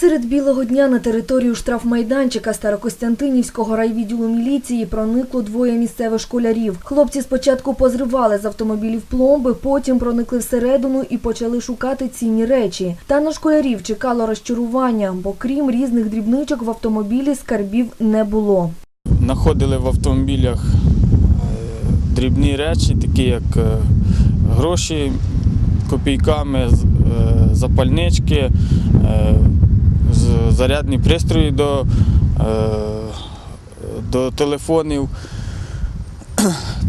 Серед білого дня на територію штрафмайданчика Старокостянтинівського райвідділу міліції проникло двоє місцевих школярів. Хлопці спочатку позривали з автомобілів пломби, потім проникли всередину і почали шукати цінні речі. Та на школярів чекало розчарування, бо крім різних дрібничок в автомобілі скарбів не було. Знаходили в автомобілях е, дрібні речі, такі як е, гроші копійками, е, запальнички, зарядні пристрої до, е, до телефонів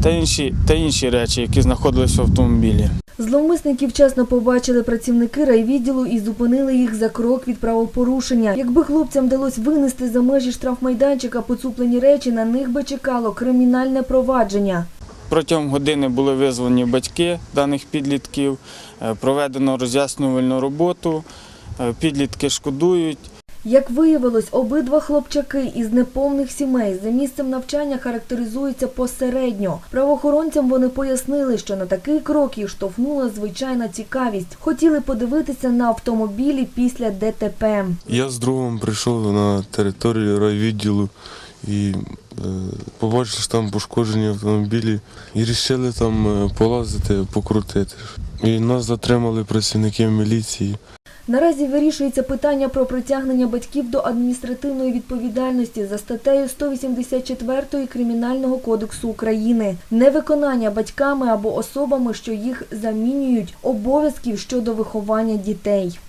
та інші, та інші речі, які знаходились в автомобілі. Зловмисників вчасно побачили працівники райвідділу і зупинили їх за крок від правопорушення. Якби хлопцям вдалося винести за межі штрафмайданчика поцуплені речі, на них би чекало кримінальне провадження. Протягом години були визвані батьки даних підлітків, е, проведено роз'яснювальну роботу, е, підлітки шкодують. Як виявилось, обидва хлопчаки із неповних сімей за місцем навчання характеризуються посередньо. Правоохоронцям вони пояснили, що на такий крок їх штовхнула звичайна цікавість. Хотіли подивитися на автомобілі після ДТП. Я з другом прийшов на територію райвідділу і е, побачив, що там пошкоджені автомобілі і вирішили там е, полазити, покрутити. І нас затримали працівники міліції. Наразі вирішується питання про притягнення батьків до адміністративної відповідальності за статтею 184 Кримінального кодексу України. Невиконання батьками або особами, що їх замінюють, обов'язків щодо виховання дітей.